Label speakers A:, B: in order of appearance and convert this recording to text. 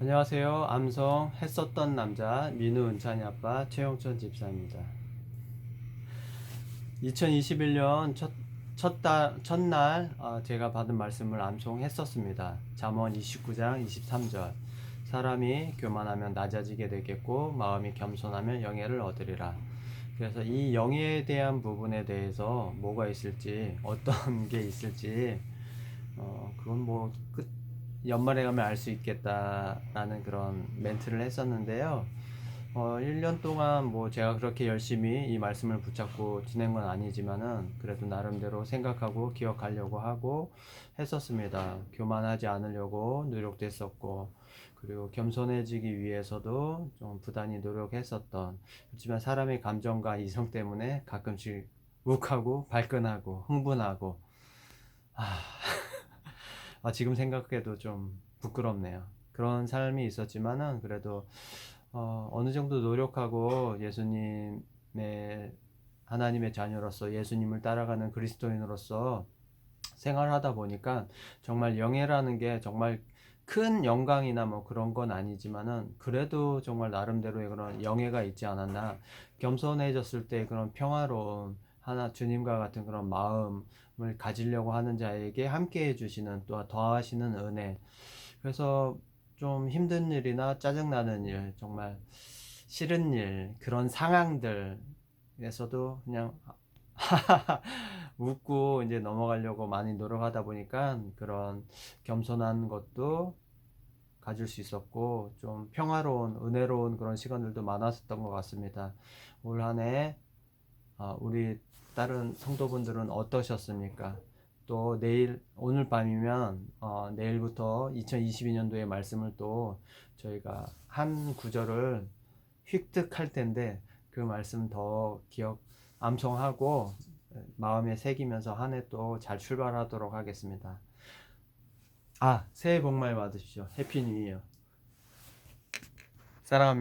A: 안녕하세요. 암성 했었던 남자 민우 은찬이 아빠 최영천 집사입니다. 2021년 첫, 첫 첫날 어, 제가 받은 말씀을 암송했었습니다. 잠언 29장 23절. 사람이 교만하면 낮아지게 되겠고 마음이 겸손하면 영예를 얻으리라. 그래서 이 영예에 대한 부분에 대해서 뭐가 있을지 어떤 게 있을지 어, 그건 뭐 끝. 연말에 가면 알 수 있겠다라는 그런 멘트를 했었는데요. 어, 1년 동안 뭐 제가 그렇게 열심히 이 말씀을 붙잡고 지낸 건 아니지만은 그래도 나름대로 생각하고 기억하려고 하고 했었습니다. 교만하지 않으려고 노력도 했었고 그리고 겸손해지기 위해서도 좀 부단히 노력했었던 그렇지만 사람의 감정과 이성 때문에 가끔씩 욱하고 발끈하고 흥분하고 아 아, 지금 생각해도 좀 부끄럽네요. 그런 삶이 있었지만은 그래도 어, 어느 정도 노력하고 예수님의 하나님의 자녀로서 예수님을 따라가는 그리스도인으로서 생활하다 보니까 정말 영예라는 게 정말 큰 영광이나 뭐 그런 건 아니지만은 그래도 정말 나름대로의 그런 영예가 있지 않았나 겸손해졌을 때 그런 평화로운 하나 주님과 같은 그런 마음을 가지려고 하는 자에게 함께 해주시는 또 더하시는 은혜. 그래서 좀 힘든 일이나 짜증나는 일, 정말 싫은 일, 그런 상황들에서도 그냥 웃고 이제 넘어가려고 많이 노력하다 보니까 그런 겸손한 것도 가질 수 있었고 좀 평화로운 은혜로운 그런 시간들도 많았었던 것 같습니다. 올 한해 어, 우리 다른 성도분들은 어떠셨습니까? 또 내일 오늘 밤이면 어, 내일부터 2022년도의 말씀을 또 저희가 한 구절을 획득할 텐데 그 말씀 더 기억 암송하고 마음에 새기면서 한 해 또 잘 출발하도록 하겠습니다. 아 새해 복 많이 받으십시오. 해피 뉴 이어. 사랑합니다.